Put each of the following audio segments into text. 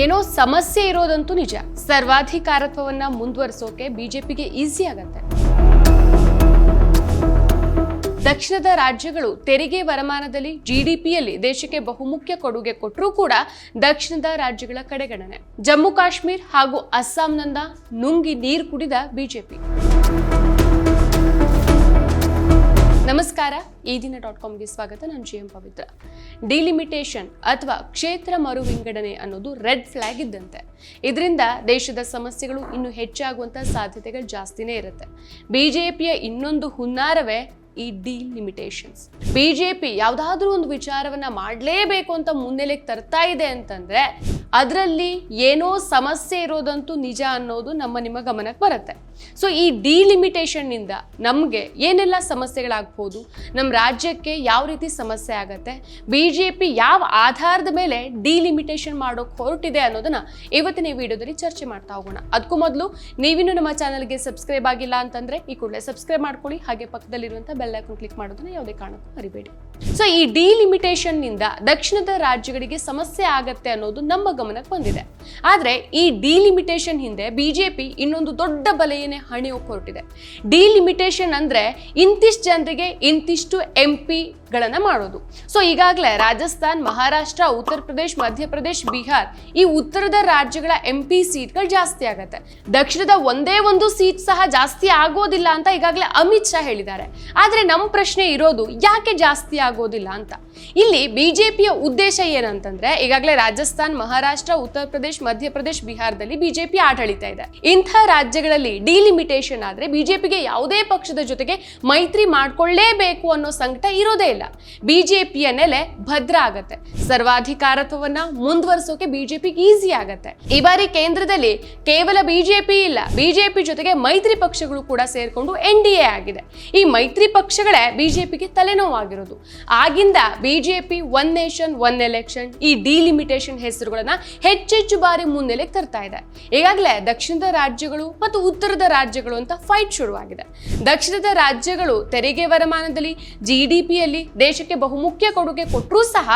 ಏನೋ ಸಮಸ್ಯೆ ಇರೋದಂತೂ ನಿಜ. ಸರ್ವಾಧಿಕಾರತ್ವವನ್ನ ಮುಂದುವರಿಸೋಕೆ ಬಿಜೆಪಿಗೆ ಈಸಿ ಆಗತ್ತೆ. ದಕ್ಷಿಣದ ರಾಜ್ಯಗಳು ತೆರಿಗೆ ವರಮಾನದಲ್ಲಿ ಜಿಡಿಪಿಯಲ್ಲಿ ದೇಶಕ್ಕೆ ಬಹುಮುಖ್ಯ ಕೊಡುಗೆ ಕೊಟ್ಟರೂ ಕೂಡ ದಕ್ಷಿಣದ ರಾಜ್ಯಗಳ ಕಡೆಗಣನೆ. ಜಮ್ಮು ಕಾಶ್ಮೀರ್ ಹಾಗೂ ಅಸ್ಸಾಂನಿಂದ ನುಂಗಿ ನೀರು ಕುಡಿದ ಬಿಜೆಪಿ. ನಮಸ್ಕಾರ. ಈ ದಿನ ಡಾಟ್ ಕಾಮ್ಗೆ ಸ್ವಾಗತ. ನಾನು ಜಿ ಎಂ ಪವಿತ್ರ. ಡಿಲಿಮಿಟೇಷನ್ ಅಥವಾ ಕ್ಷೇತ್ರ ಮರು ವಿಂಗಡಣೆ ಅನ್ನೋದು ರೆಡ್ ಫ್ಲಾಗ್ ಇದ್ದಂತೆ. ಇದರಿಂದ ದೇಶದ ಸಮಸ್ಯೆಗಳು ಇನ್ನೂ ಹೆಚ್ಚಾಗುವಂಥ ಸಾಧ್ಯತೆಗಳು ಜಾಸ್ತಿನೇ ಇರುತ್ತೆ. ಬಿಜೆಪಿಯ ಇನ್ನೊಂದು ಹುನ್ನಾರವೇ ಈ ಡಿಲಿಮಿಟೇಷನ್ಸ್ ಬಿಜೆಪಿ ಯಾವುದಾದ್ರೂ ಒಂದು ವಿಚಾರವನ್ನ ಮಾಡಲೇಬೇಕು ಅಂತ ಮುನ್ನೆಲೆಗೆ ತರ್ತಾ ಇದೆ ಅಂತಂದ್ರೆ, ಅದರಲ್ಲಿ ಏನೋ ಸಮಸ್ಯೆ ಇರೋದಂತೂ ನಿಜ ಅನ್ನೋದು ನಮ್ಮ ನಿಮ್ಮ ಗಮನಕ್ಕೆ ಬರುತ್ತೆ. ಸೊ ಈ ಡಿಲಿಮಿಟೇಷನ್ನಿಂದ ನಮಗೆ ಏನೆಲ್ಲ ಸಮಸ್ಯೆಗಳಾಗ್ಬೋದು ನಮ್ಮ ರಾಜ್ಯಕ್ಕೆ ಯಾವ ರೀತಿ ಸಮಸ್ಯೆ ಆಗತ್ತೆ ಬಿ ಜೆ ಪಿ ಯಾವ ಆಧಾರದ ಮೇಲೆ ಡಿಲಿಮಿಟೇಷನ್ ಮಾಡೋಕೆ ಹೊರಟಿದೆ ಅನ್ನೋದನ್ನ ಇವತ್ತಿನ ವಿಡಿಯೋದಲ್ಲಿ ಚರ್ಚೆ ಮಾಡ್ತಾ ಹೋಗೋಣ. ಅದಕ್ಕೂ ಮೊದಲು ನೀವಿನ್ನೂ ನಮ್ಮ ಚಾನಲ್ಗೆ ಸಬ್ಸ್ಕ್ರೈಬ್ ಆಗಿಲ್ಲ ಅಂತಂದ್ರೆ ಈ ಕೂಡಲೇ ಸಬ್ಸ್ಕ್ರೈಬ್ ಮಾಡ್ಕೊಳ್ಳಿ, ಹಾಗೆ ಪಕ್ಕದಲ್ಲಿರುವಂಥ ಬೆಲ್ ಕ್ಲಿಕ್ ಮಾಡೋದನ್ನ ಯಾವುದೇ ಕಾರಣಕ್ಕೂ ಮರಿಬೇಡಿ. ಸೊ ಈ ಡಿಲಿಮಿಟೇಷನ್ನಿಂದ ದಕ್ಷಿಣದ ರಾಜ್ಯಗಳಿಗೆ ಸಮಸ್ಯೆ ಆಗತ್ತೆ ಅನ್ನೋದು ನಮ್ಮ ಗಮನಕ್ಕೆ ಬಂದಿದೆ. ಆದ್ರೆ ಈ ಡಿಲಿಮಿಟೇಷನ್ ಹಿಂದೆ ಬಿಜೆಪಿ ಇನ್ನೊಂದು ದೊಡ್ಡ ಬಲೆಯನ್ನೇ ಹಣಿಯೋಕೆ ಹೊರಟಿದೆ. ಡಿಲಿಮಿಟೇಷನ್ ಅಂದ್ರೆ ಇಂತಿಷ್ಟು ಜನರಿಗೆ ಇಂತಿಷ್ಟು ಎಂ ಗಳನ್ನ ಮಾಡೋದು. ಸೊ ಈಗಾಗಲೇ ರಾಜಸ್ಥಾನ್, ಮಹಾರಾಷ್ಟ್ರ, ಉತ್ತರ ಪ್ರದೇಶ್ ಮಧ್ಯಪ್ರದೇಶ್ ಬಿಹಾರ್ ಈ ಉತ್ತರದ ರಾಜ್ಯಗಳ ಎಂ ಪಿ ಸೀಟ್ಗಳು ಜಾಸ್ತಿ ಆಗತ್ತೆ. ದಕ್ಷಿಣದ ಒಂದೇ ಒಂದು ಸೀಟ್ ಸಹ ಜಾಸ್ತಿ ಆಗೋದಿಲ್ಲ ಅಂತ ಈಗಾಗಲೇ ಅಮಿತ್ ಶಾ ಹೇಳಿದ್ದಾರೆ. ಆದ್ರೆ ನಮ್ಮ ಪ್ರಶ್ನೆ ಇರೋದು ಯಾಕೆ ಜಾಸ್ತಿ ಆಗೋದಿಲ್ಲ ಅಂತ? ಇಲ್ಲಿ ಬಿಜೆಪಿಯ ಉದ್ದೇಶ ಏನಂತಂದ್ರೆ ಈಗಾಗಲೇ ರಾಜಸ್ಥಾನ್, ಮಹಾರಾಷ್ಟ್ರ, ಉತ್ತರ ಪ್ರದೇಶ್ ಮಧ್ಯಪ್ರದೇಶ್ ಬಿಹಾರದಲ್ಲಿ ಬಿಜೆಪಿ ಆಡಳಿತ ಇದೆ. ಇಂಥ ರಾಜ್ಯಗಳಲ್ಲಿ ಡಿಲಿಮಿಟೇಷನ್ ಆದ್ರೆ ಬಿಜೆಪಿಗೆ ಯಾವುದೇ ಪಕ್ಷದ ಜೊತೆಗೆ ಮೈತ್ರಿ ಮಾಡ್ಕೊಳ್ಳೇಬೇಕು ಅನ್ನೋ ಸಂಕಟ ಇರೋದೇ ಇಲ್ಲ. ಬಿಜೆಪಿಯ ನೆಲೆ ಭದ್ರ ಆಗತ್ತೆ. ಸರ್ವಾಧಿಕಾರತ್ವವನ್ನ ಮುಂದುವರಿಸೋಕೆ ಬಿಜೆಪಿ ಈಸಿ ಆಗತ್ತೆ. ಈ ಬಾರಿ ಕೇಂದ್ರದಲ್ಲಿ ಕೇವಲ ಬಿಜೆಪಿ ಇಲ್ಲ, ಬಿಜೆಪಿ ಜೊತೆಗೆ ಮೈತ್ರಿ ಪಕ್ಷಗಳು ಕೂಡ ಸೇರ್ಕೊಂಡು ಎನ್ ಡಿ ಆಗಿದೆ. ಈ ಮೈತ್ರಿ ಪಕ್ಷಗಳೇ ಬಿಜೆಪಿಗೆ ತಲೆನೋವಾಗಿರೋದು. ಆಗಿಂದ BJP one nation, one election, ಈ ಡಿಲಿಮಿಟೇಷನ್ ಹೆಸರುಗಳನ್ನ ಹೆಚ್ಚೆಚ್ಚು ಬಾರಿ ಮುನ್ನೆಲೆಗೆ ತರ್ತಾ ಇದೆ. ಈಗಾಗಲೇ ದಕ್ಷಿಣದ ರಾಜ್ಯಗಳು ಮತ್ತು ಉತ್ತರದ ರಾಜ್ಯಗಳು ಅಂತ ಫೈಟ್ ಶುರುವಾಗಿದೆ. ದಕ್ಷಿಣದ ರಾಜ್ಯಗಳು ತೆರಿಗೆ ವರಮಾನದಲ್ಲಿ ಜಿಡಿಪಿಯಲ್ಲಿ ದೇಶಕ್ಕೆ ಬಹುಮುಖ್ಯ ಕೊಡುಗೆ ಕೊಟ್ಟರೂ ಸಹ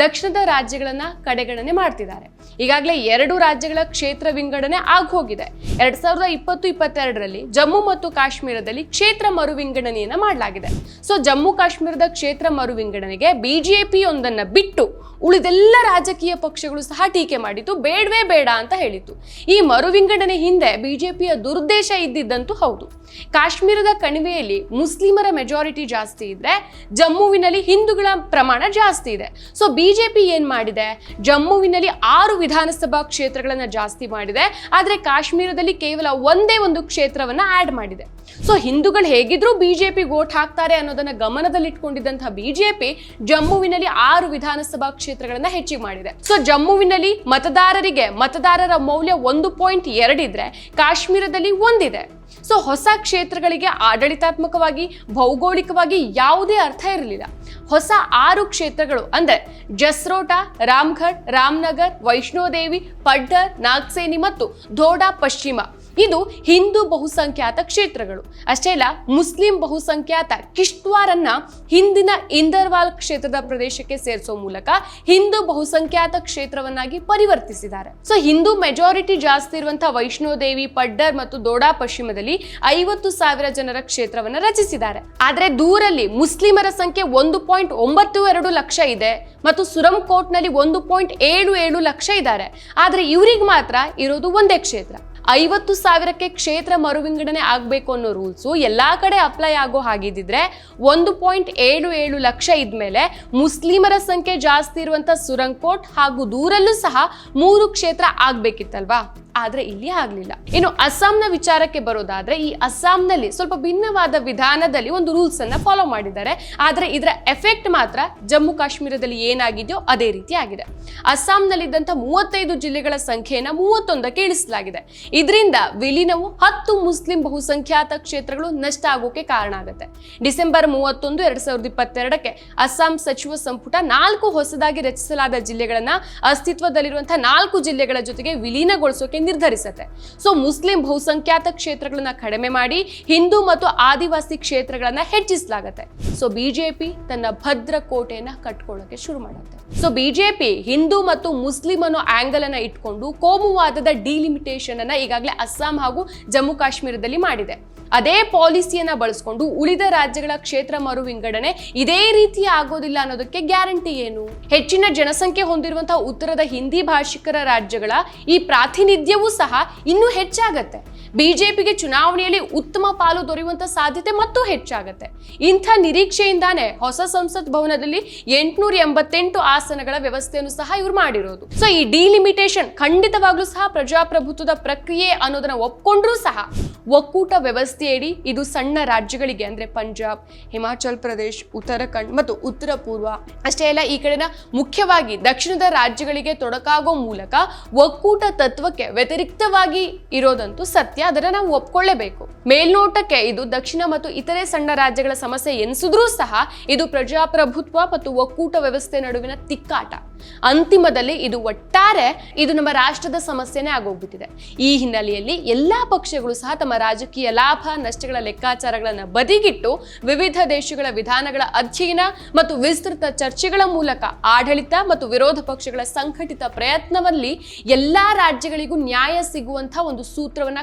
ದಕ್ಷಿಣದ ರಾಜ್ಯಗಳನ್ನ ಕಡೆಗಣನೆ ಮಾಡ್ತಿದ್ದಾರೆ. ಈಗಾಗಲೇ ಎರಡು ರಾಜ್ಯಗಳ ಕ್ಷೇತ್ರ ವಿಂಗಡಣೆ ಆಗೋಗಿದೆ. ಎರಡ್ ಸಾವಿರದ ಇಪ್ಪತ್ತು ಇಪ್ಪತ್ತೆರಡರಲ್ಲಿ ಜಮ್ಮು ಮತ್ತು ಕಾಶ್ಮೀರದಲ್ಲಿ ಕ್ಷೇತ್ರ ಮರು ವಿಂಗಡಣೆಯನ್ನು ಮಾಡಲಾಗಿದೆ. ಸೊ, ಜಮ್ಮು ಕಾಶ್ಮೀರದ ಕ್ಷೇತ್ರ ಮರು ವಿಂಗಡಣೆಗೆ ಬಿಜೆಪಿ ಒಂದನ್ನ ಬಿಟ್ಟು ಉಳಿದೆಲ್ಲ ರಾಜಕೀಯ ಪಕ್ಷಗಳು ಸಹ ಟೀಕೆ ಮಾಡಿತು ಬೇಡವೇ ಬೇಡ ಅಂತ ಹೇಳಿತ್ತು. ಈ ಮರು ವಿಂಗಡಣೆ ಹಿಂದೆ ಬಿಜೆಪಿಯ ದುರುದ್ದೇಶ ಇದ್ದಿದ್ದಂತೂ ಹೌದು. ಕಾಶ್ಮೀರದ ಕಣಿವೆಯಲ್ಲಿ ಮುಸ್ಲಿಮರ ಮೆಜಾರಿಟಿ ಜಾಸ್ತಿ ಇದ್ರೆ ಜಮ್ಮುವಿನಲ್ಲಿ ಹಿಂದೂಗಳ ಪ್ರಮಾಣ ಜಾಸ್ತಿ ಇದೆ. ಸೊ, ಬಿಜೆಪಿ ಏನ್ ಮಾಡಿದೆ? ಜಮ್ಮುವಿನಲ್ಲಿ ಆರು ವಿಧಾನಸಭಾ ಕ್ಷೇತ್ರಗಳನ್ನು ಜಾಸ್ತಿ ಮಾಡಿದೆ. ಆದರೆ ಕಾಶ್ಮೀರದಲ್ಲಿ ಕೇವಲ ಒಂದೇ ಒಂದು ಕ್ಷೇತ್ರವನ್ನ ಆಡ್ ಮಾಡಿದೆ. ಸೊ ಹಿಂದೂಗಳು ಹೇಗಿದ್ರೂ ಬಿಜೆಪಿ ವೋಟ್ ಹಾಕ್ತಾರೆ ಅನ್ನೋದನ್ನ ಗಮನದಲ್ಲಿಟ್ಕೊಂಡಿದ್ದಂತಹ ಬಿಜೆಪಿ ಜಮ್ಮುವಿನಲ್ಲಿ ಆರು ವಿಧಾನಸಭಾ ಕ್ಷೇತ್ರಗಳನ್ನ ಹೆಚ್ಚಿಗೆ ಮಾಡಿದೆ. ಸೊ ಜಮ್ಮುವಿನಲ್ಲಿ ಮತದಾರರಿಗೆ ಮತದಾರರ ಮೌಲ್ಯ ಒಂದು ಪಾಯಿಂಟ್ ಎರಡಿದ್ರೆ ಕಾಶ್ಮೀರದಲ್ಲಿ ಒಂದಿದೆ. ಸೊ ಹೊಸ ಕ್ಷೇತ್ರಗಳಿಗೆ ಆಡಳಿತಾತ್ಮಕವಾಗಿ, ಭೌಗೋಳಿಕವಾಗಿ ಯಾವುದೇ ಅರ್ಥ ಇರಲಿಲ್ಲ. ಹೊಸ ಆರು ಕ್ಷೇತ್ರಗಳು ಅಂದ್ರೆ ಜಸ್ರೋಟಾ, ರಾಮ್ಘಡ್, ರಾಮನಗರ್, ವೈಷ್ಣೋದೇವಿ, ಪಡ್ಡರ್, ನಾಗ್ಸೇನಿ ಮತ್ತು ಧೋಡಾ, ಪಶ್ಚಿಮ. ಇದು ಹಿಂದೂ ಬಹುಸಂಖ್ಯಾತ ಕ್ಷೇತ್ರಗಳು. ಅಷ್ಟೇ ಅಲ್ಲ, ಮುಸ್ಲಿಂ ಬಹುಸಂಖ್ಯಾತ ಕಿಶ್ತ್ವಾರನ್ನ ಹಿಂದಿನ ಇಂದರ್ವಾಲ್ ಕ್ಷೇತ್ರದ ಪ್ರದೇಶಕ್ಕೆ ಸೇರಿಸೋ ಮೂಲಕ ಹಿಂದೂ ಬಹುಸಂಖ್ಯಾತ ಕ್ಷೇತ್ರವನ್ನಾಗಿ ಪರಿವರ್ತಿಸಿದ್ದಾರೆ. ಸೊ ಹಿಂದೂ ಮೆಜಾರಿಟಿ ಜಾಸ್ತಿ ಇರುವಂತಹ ವೈಷ್ಣೋದೇವಿ ಪಡ್ಡರ್ ಮತ್ತು ದೋಡಾ ಪಶ್ಚಿಮದಲ್ಲಿ ಐವತ್ತು ಸಾವಿರ ಜನರ ಕ್ಷೇತ್ರವನ್ನು ರಚಿಸಿದ್ದಾರೆ. ಆದರೆ ದೂರಲ್ಲಿ ಮುಸ್ಲಿಮರ ಸಂಖ್ಯೆ ಒಂದು ಪಾಯಿಂಟ್ ಒಂಬತ್ತು ಎರಡು ಲಕ್ಷ ಇದೆ ಮತ್ತು ಸುರಂಕೋಟ್ನಲ್ಲಿ ಒಂದು ಪಾಯಿಂಟ್ ಏಳು ಏಳು ಲಕ್ಷ ಇದ್ದಾರೆ. ಆದರೆ ಇವ್ರಿಗೆ ಮಾತ್ರ ಇರೋದು ಒಂದೇ ಕ್ಷೇತ್ರ. ಐವತ್ತು ಸಾವಿರಕ್ಕೆ ಕ್ಷೇತ್ರ ಮರುವಿಂಗಡಣೆ ಆಗಬೇಕು ಅನ್ನೋ ರೂಲ್ಸು ಎಲ್ಲ ಕಡೆ ಅಪ್ಲೈ ಆಗೋ ಹಾಗಿದ್ದಿದ್ರೆ ಒಂದು ಪಾಯಿಂಟ್ ಏಳು ಏಳು ಲಕ್ಷ ಇದ್ಮೇಲೆ ಮುಸ್ಲಿಮರ ಸಂಖ್ಯೆ ಜಾಸ್ತಿ ಇರುವಂತ ಸುರಂಗ್ಕೋಟ್ ಹಾಗೂ ದೂರಲ್ಲೂ ಸಹ ಮೂರು ಕ್ಷೇತ್ರ ಆಗ್ಬೇಕಿತ್ತಲ್ವಾ? ಆದ್ರೆ ಇಲ್ಲಿ ಆಗ್ಲಿಲ್ಲ. ಇನ್ನು ಅಸ್ಸಾಂನ ವಿಚಾರಕ್ಕೆ ಬರೋದಾದ್ರೆ ಈ ಅಸ್ಸಾಂನಲ್ಲಿ ಸ್ವಲ್ಪ ಭಿನ್ನವಾದ ವಿಧಾನದಲ್ಲಿ ಒಂದು ರೂಲ್ಸ್ ಅನ್ನ ಫಾಲೋ ಮಾಡಿದ್ದಾರೆ. ಆದರೆ ಇದರ ಎಫೆಕ್ಟ್ ಮಾತ್ರ ಜಮ್ಮು ಕಾಶ್ಮೀರದಲ್ಲಿ ಏನಾಗಿದೆಯೋ ಅದೇ ರೀತಿ ಆಗಿದೆ. ಅಸ್ಸಾಂನಲ್ಲಿದ್ದಂಥ ಮೂವತ್ತೈದು ಜಿಲ್ಲೆಗಳ ಸಂಖ್ಯೆಯನ್ನ ಮೂವತ್ತೊಂದಕ್ಕೆ ಇಳಿಸಲಾಗಿದೆ. ಇದರಿಂದ ವಿಲೀನವು ಹತ್ತು ಮುಸ್ಲಿಂ ಬಹುಸಂಖ್ಯಾತ ಕ್ಷೇತ್ರಗಳು ನಷ್ಟ ಆಗೋಕೆ ಕಾರಣ ಆಗುತ್ತೆ. ಡಿಸೆಂಬರ್ ಮೂವತ್ತೊಂದು, ಎರಡ್ ಸಾವಿರದ ಇಪ್ಪತ್ತೆರಡಕ್ಕೆ ಅಸ್ಸಾಂ ಸಚಿವ ಸಂಪುಟ ನಾಲ್ಕು ಹೊಸದಾಗಿ ರಚಿಸಲಾದ ಜಿಲ್ಲೆಗಳನ್ನ ಅಸ್ತಿತ್ವದಲ್ಲಿರುವಂತಹ ನಾಲ್ಕು ಜಿಲ್ಲೆಗಳ ಜೊತೆಗೆ ವಿಲೀನಗೊಳಿಸೋಕೆ ನಿರ್ಧರಿಸುತ್ತೆ. ಸೊ ಮುಸ್ಲಿಂ ಬಹುಸಂಖ್ಯಾತ ಕ್ಷೇತ್ರಗಳನ್ನ ಕಡಿಮೆ ಮಾಡಿ ಹಿಂದೂ ಮತ್ತು ಆದಿವಾಸಿ ಕ್ಷೇತ್ರಗಳನ್ನ ಹೆಚ್ಚಿಸಲಾಗತ್ತೆ. ಸೊ ಬಿಜೆಪಿ ತನ್ನ ಭದ್ರ ಕೋಟೆಯನ್ನ ಕಟ್ಕೊಳ್ಳೋಕೆ ಶುರು ಮಾಡುತ್ತೆ. ಸೊ ಬಿಜೆಪಿ ಹಿಂದೂ ಮತ್ತು ಮುಸ್ಲಿಂ ಅನ್ನೋ ಆಂಗಲ್ ಅನ್ನ ಇಟ್ಕೊಂಡು ಕೋಮುವಾದದ ಡಿಲಿಮಿಟೇಷನ್ ಅನ್ನ ಈಗಾಗಲೇ ಅಸ್ಸಾಂ ಹಾಗೂ ಜಮ್ಮು ಕಾಶ್ಮೀರದಲ್ಲಿ ಮಾಡಿದೆ. ಅದೇ ಪಾಲಿಸಿಯನ್ನ ಬಳಸ್ಕೊಂಡು ಉಳಿದ ರಾಜ್ಯಗಳ ಕ್ಷೇತ್ರ ಮರು ವಿಂಗಡಣೆ ಇದೇ ರೀತಿ ಆಗೋದಿಲ್ಲ ಅನ್ನೋದಕ್ಕೆ ಗ್ಯಾರಂಟಿ ಏನು? ಹೆಚ್ಚಿನ ಜನಸಂಖ್ಯೆ ಹೊಂದಿರುವಂತಹ ಉತ್ತರದ ಹಿಂದಿ ಭಾಷಿಕರ ರಾಜ್ಯಗಳ ಈ ಪ್ರಾತಿನಿಧ್ಯವೂ ಸಹ ಇನ್ನೂ ಹೆಚ್ಚಾಗತ್ತೆ. ಬಿಜೆಪಿಗೆ ಚುನಾವಣೆಯಲ್ಲಿ ಉತ್ತಮ ಪಾಲು ದೊರೆಯುವಂತ ಸಾಧ್ಯತೆ ಮತ್ತು ಹೆಚ್ಚಾಗುತ್ತೆ. ಇಂಥ ನಿರೀಕ್ಷೆಯಿಂದಾನೇ ಹೊಸ ಸಂಸತ್ ಭವನದಲ್ಲಿ ಎಂಟುನೂರ ಎಂಬತ್ತೆಂಟು ಆಸನಗಳ ವ್ಯವಸ್ಥೆಯನ್ನು ಸಹ ಇವ್ರು ಮಾಡಿರೋದು. ಸೊ ಈ ಡಿಲಿಮಿಟೇಷನ್ ಖಂಡಿತವಾಗ್ಲೂ ಸಹ ಪ್ರಜಾಪ್ರಭುತ್ವದ ಪ್ರಕ್ರಿಯೆ ಅನ್ನೋದನ್ನ ಒಪ್ಕೊಂಡ್ರೂ ಸಹ ಒಕ್ಕೂಟ ವ್ಯವಸ್ಥೆಯಡಿ ಇದು ಸಣ್ಣ ರಾಜ್ಯಗಳಿಗೆ ಅಂದ್ರೆ ಪಂಜಾಬ್, ಹಿಮಾಚಲ್ ಪ್ರದೇಶ್, ಉತ್ತರಾಖಂಡ್ ಮತ್ತು ಉತ್ತರ ಪೂರ್ವ ಅಷ್ಟೇ ಅಲ್ಲ ಈ ಕಡೆನ ಮುಖ್ಯವಾಗಿ ದಕ್ಷಿಣದ ರಾಜ್ಯಗಳಿಗೆ ತೊಡಕಾಗೋ ಮೂಲಕ ಒಕ್ಕೂಟ ತತ್ವಕ್ಕೆ ವ್ಯತಿರಿಕ್ತವಾಗಿ ಇರೋದಂತೂ ಸತ್ಯ. ಅದನ್ನ ನಾವು ಒಪ್ಕೊಳ್ಳೇಬೇಕು. ಮೇಲ್ನೋಟಕ್ಕೆ ಇದು ದಕ್ಷಿಣ ಮತ್ತು ಇತರೆ ಸಣ್ಣ ರಾಜ್ಯಗಳ ಸಮಸ್ಯೆ ಎನಿಸಿದ್ರೂ ಸಹ ಇದು ಪ್ರಜಾಪ್ರಭುತ್ವ ಮತ್ತು ಒಕ್ಕೂಟ ವ್ಯವಸ್ಥೆ ನಡುವಿನ ತಿಕ್ಕಾಟ. ಅಂತಿಮದಲ್ಲಿ ಇದು ಒಟ್ಟಾರೆ ಇದು ನಮ್ಮ ರಾಷ್ಟ್ರದ ಸಮಸ್ಯೆನೇ ಆಗೋಗ್ಬಿಟ್ಟಿದೆ. ಈ ಹಿನ್ನೆಲೆಯಲ್ಲಿ ಎಲ್ಲಾ ಪಕ್ಷಗಳು ಸಹ ತಮ್ಮ ರಾಜಕೀಯ ಲಾಭ, ನಷ್ಟಗಳ ಲೆಕ್ಕಾಚಾರಗಳನ್ನು ಬದಿಗಿಟ್ಟು ವಿವಿಧ ದೇಶಗಳ ವಿಧಾನಗಳ ಅಧ್ಯಯನ ಮತ್ತು ವಿಸ್ತೃತ ಚರ್ಚೆಗಳ ಮೂಲಕ ಆಡಳಿತ ಮತ್ತು ವಿರೋಧ ಪಕ್ಷಗಳ ಸಂಘಟಿತ ಪ್ರಯತ್ನದಲ್ಲಿ ಎಲ್ಲಾ ರಾಜ್ಯಗಳಿಗೂ ನ್ಯಾಯ ಸಿಗುವಂತಹ ಒಂದು ಸೂತ್ರವನ್ನ